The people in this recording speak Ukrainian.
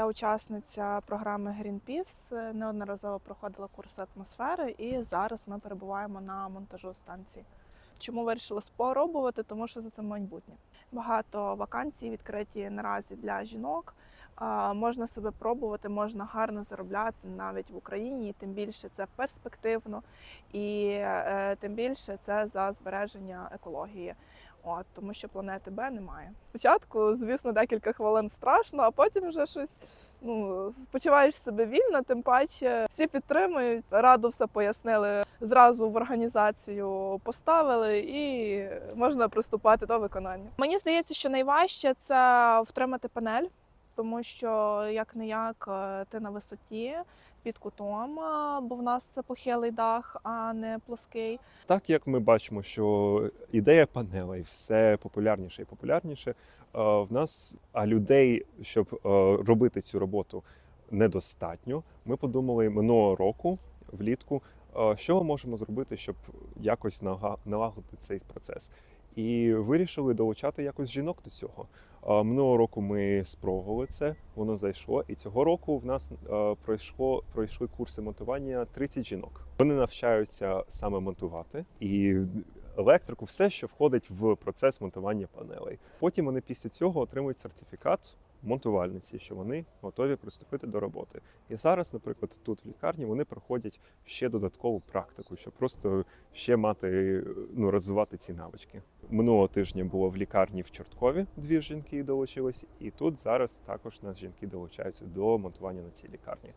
Я учасниця програми Greenpeace, неодноразово проходила курси атмосфери, і зараз ми перебуваємо на монтажу станції. Чому вирішила спробувати? Тому що за це майбутнє. Багато вакансій відкриті наразі для жінок. Можна себе пробувати, можна гарно заробляти навіть в Україні, і тим більше це перспективно, і е, тим більше це за збереження екології. От, тому що планети Б немає. Спочатку, звісно, декілька хвилин страшно, а потім вже щось ну, почуваєш себе вільно, тим паче всі підтримують, раду все пояснили. Зразу в організацію поставили і можна приступати до виконання. Мені здається, що найважче це втримати панель, тому що як не як ти на висоті під кутом, бо в нас це похилий дах, а не плоский. Так як ми бачимо, що ідея панелей все популярніше і популярніше, е, в нас а людей, щоб е, робити цю роботу недостатньо. Ми подумали минулого року, влітку, е, що ми можемо зробити, щоб якось налагодити цей процес. І вирішили долучати якось жінок до цього. Минулого року ми спробували це, воно зайшло. І цього року в нас пройшло пройшли курси монтування 30 жінок. Вони навчаються саме монтувати і електрику, все, що входить в процес монтування панелей. Потім вони після цього отримують сертифікат монтувальниці, що вони готові приступити до роботи. І зараз, наприклад, тут в лікарні вони проходять ще додаткову практику, щоб просто ще мати ну розвивати ці навички. Минулого тижня було в лікарні в Чорткові дві жінки долучились, і тут зараз також нас жінки долучаються до монтування на цій лікарні.